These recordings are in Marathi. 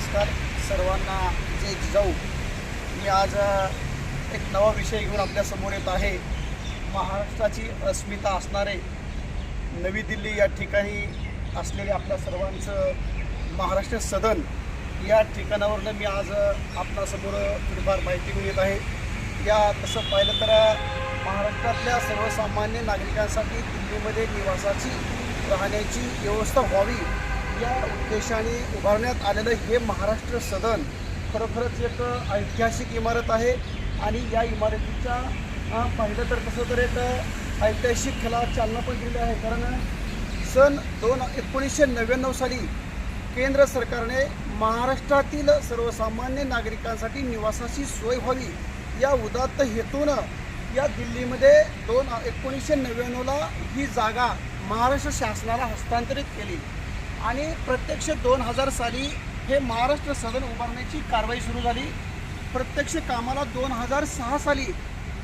नमस्कार सर्वांना. जय जाऊ मी आज एक नवा विषय घेऊन आपल्यासमोर येत आहे. महाराष्ट्राची अस्मिता असणारे नवी दिल्ली या ठिकाणी असलेले आपल्या सर्वांचं महाराष्ट्र सदन या ठिकाणावरनं मी आज आपणासमोर थोडीफार माहिती घेऊन येत आहे. या तसं पाहिलं तर महाराष्ट्रातल्या सर्वसामान्य नागरिकांसाठी दिल्लीमध्ये निवासाची राहण्याची व्यवस्था व्हावी या उद्देशाने उभारण्यात आलेलं हे महाराष्ट्र सदन खरोखरच एक ऐतिहासिक इमारत आहे. आणि या इमारतीच्या पाहिलं तर कसं तर एक ऐतिहासिक ह्याला चालना पण दिलेली आहे. कारण सन दोन एकोणीसशे नव्याण्णव साली केंद्र सरकारने महाराष्ट्रातील सर्वसामान्य नागरिकांसाठी निवासाची सोय व्हावी या उदात्त हेतूनं या दिल्लीमध्ये दोन एकोणीसशे नव्याण्णवला ही जागा महाराष्ट्र शासनाला हस्तांतरित केली. आणि प्रत्यक्ष दोन हजार साली हे महाराष्ट्र सदन उभारण्याची कारवाई सुरू झाली. प्रत्यक्ष कामाला दोन हजार सहा साली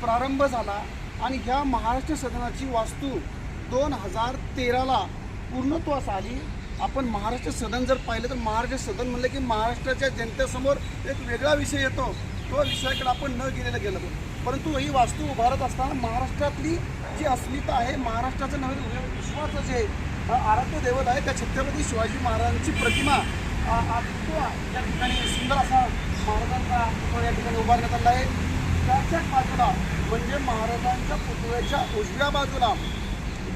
प्रारंभ झाला आणि ह्या महाराष्ट्र सदनाची वास्तू दोन हजार तेराला पूर्णत्वास आली. आपण महाराष्ट्र सदन जर पाहिलं तर महाराष्ट्र सदन म्हणलं की महाराष्ट्राच्या जनतेसमोर एक वेगळा विषय येतो. तो विषयाकडे आपण न गेलेलं गेलं परंतु ही वास्तू उभारत असताना महाराष्ट्रातली जी अस्मिता आहे महाराष्ट्राचं नवीन विश्वाचं जे आराध्य दैवत आहे. त्या छत्रपती शिवाजी महाराजांची प्रतिमा या ठिकाणी सुंदर असा महाराजांचा पुतळा या ठिकाणी उभारण्यात आला आहे. त्याच्याच बाजूला म्हणजे महाराजांच्या पुतळ्याच्या उजव्या बाजूला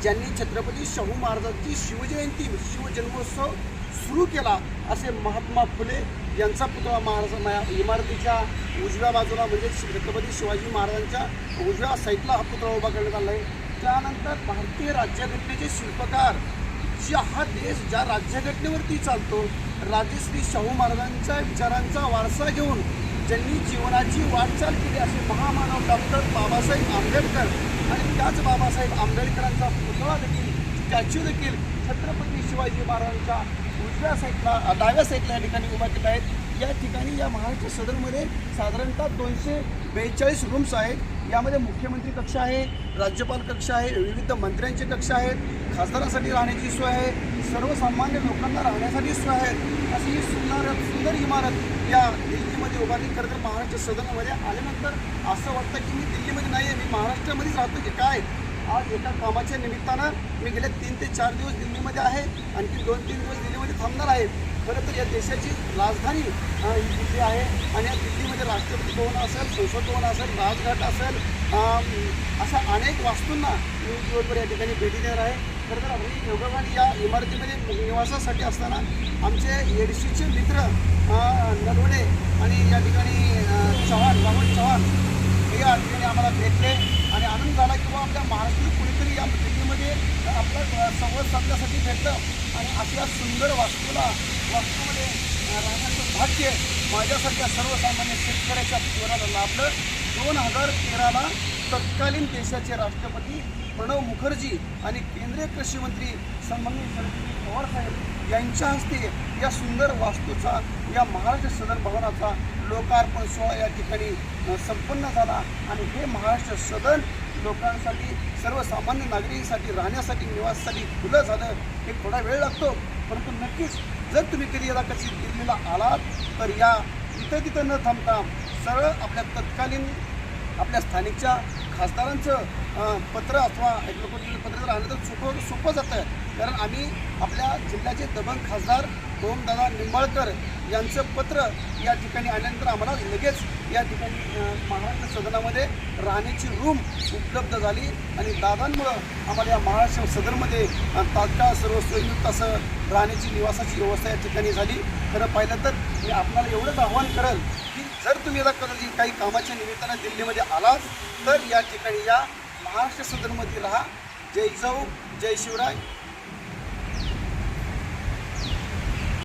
ज्यांनी छत्रपती शाहू महाराजांची शिवजयंती शिवजन्मोत्सव सुरू केला असे महात्मा फुले यांचा पुतळा महाराज इमारतीच्या उजव्या बाजूला म्हणजे छत्रपती शिवाजी महाराजांच्या उजव्या साईडला हा पुतळा उभा करण्यात आला आहे. त्यानंतर भारतीय राज्यघटनेचे शिल्पकार जी हा देश ज्या राज्यघटनेवरती चालतो राजश्री शाहू महाराजांच्या विचारांचा वारसा घेऊन ज्यांनी जीवनाची वाटचाल केली असे महामानव डॉक्टर बाबासाहेब आंबेडकर आणि त्याच बाबासाहेब आंबेडकरांचा पुतळा देखील स्टॅच्यू देखील छत्रपती शिवाजी महाराजांच्या उजव्या साईडला डाव्या साईडला या ठिकाणी उभा केला आहेत या ठिकाणी या महाराष्ट्र सदनमध्ये साधारणतः दोनशे बेचाळीस रूम्स आहेत. यामध्ये मुख्यमंत्री कक्ष आहे राज्यपाल कक्ष आहे विविध मंत्र्यांचे कक्ष आहेत. खासदारांसाठी राहण्याची सोय आहे. सर्वसामान्य लोकांना राहण्यासाठी सोय आहे. अशी ही सुंदर सुंदर इमारत या दिल्लीमध्ये उभारली. खरं तर महाराष्ट्र सदनामध्ये आल्यानंतर असं वाटतं की मी दिल्लीमध्ये नाही आहे मी महाराष्ट्रामध्येच राहतो की काय? आज एका कामाच्या निमित्तानं मी गेले तीन ते चार दिवस दिल्लीमध्ये आहे आणखी दोन तीन दिवस दिल्लीमध्ये थांबणार आहे. खरं तर या देशाची राजधानी ही दिल्ली आहे. आणि या दिल्लीमध्ये राष्ट्रपती भवन असेल संसद भवन असेल राजघाट असेल अशा अनेक वास्तूंना मी दिवसभर या ठिकाणी भेटी देणार आहे. खरं तर आम्ही योगवान या इमारतीमध्ये निवासासाठी असताना आमचे एडशीचे मित्र नलवडे आणि या ठिकाणी चव्हाण राहुल चव्हाण हे या ठिकाणी आम्हाला भेटले. आनंद झाला किंवा आपल्या महाराष्ट्रीय कुणीतरी या दिल्लीमध्ये आपला संवाद साधण्यासाठी भेटलं. आणि अशा सुंदर वास्तूला वास्तूमध्ये राहण्याचं भाग्य माझ्यासारख्या सर्वसामान्य शेतकऱ्याच्या पोराला लाभलं. दोन हजार तेराला तत्कालीन देशाचे राष्ट्रपती प्रणव मुखर्जी आणि केंद्रीय कृषी मंत्री सन्माननीय शरदजी पवार साहेब यांच्या हस्ते या सुंदर वास्तूचा या महाराष्ट्र सदन भवनाचा लोकार्पण सोहळा या ठिकाणी संपन्न झाला. आणि हे महाराष्ट्र सदन लोकांसाठी सर्वसामान्य नागरिकांसाठी राहण्यासाठी निवासासाठी खुलं झालं हे थोडा वेळ लागतो. परंतु नक्कीच जर तुम्ही कधी याला कधी दिल्लीला आलात तर या इथं तिथं न थांबता सरळ आपल्या तत्कालीन आपल्या स्थानिकच्या खासदारांचं पत्र अथवा एक पत्र जर आलं तर सोपं सोपं जातं. कारण आम्ही आपल्या जिल्ह्याचे दबंग खासदार ओमदादा निंबाळकर यांचं पत्र या ठिकाणी आल्यानंतर आम्हाला लगेच या ठिकाणी महाराष्ट्र सदनामध्ये राहण्याची रूम उपलब्ध झाली आणि दादांमुळं आम्हाला या महाराष्ट्र सदनमध्ये तात्काळ सर्व असं राहण्याची निवासाची व्यवस्था या ठिकाणी झाली. खरं पाहिलं तर मी आपल्याला एवढंच आव्हान करेल जर तुम्ही आता कदाचित काही कामाच्या निमित्तानं दिल्लीमध्ये आलात तर या ठिकाणी या महाराष्ट्र सदनमध्ये राहा. जय जाऊ जय शिवराय.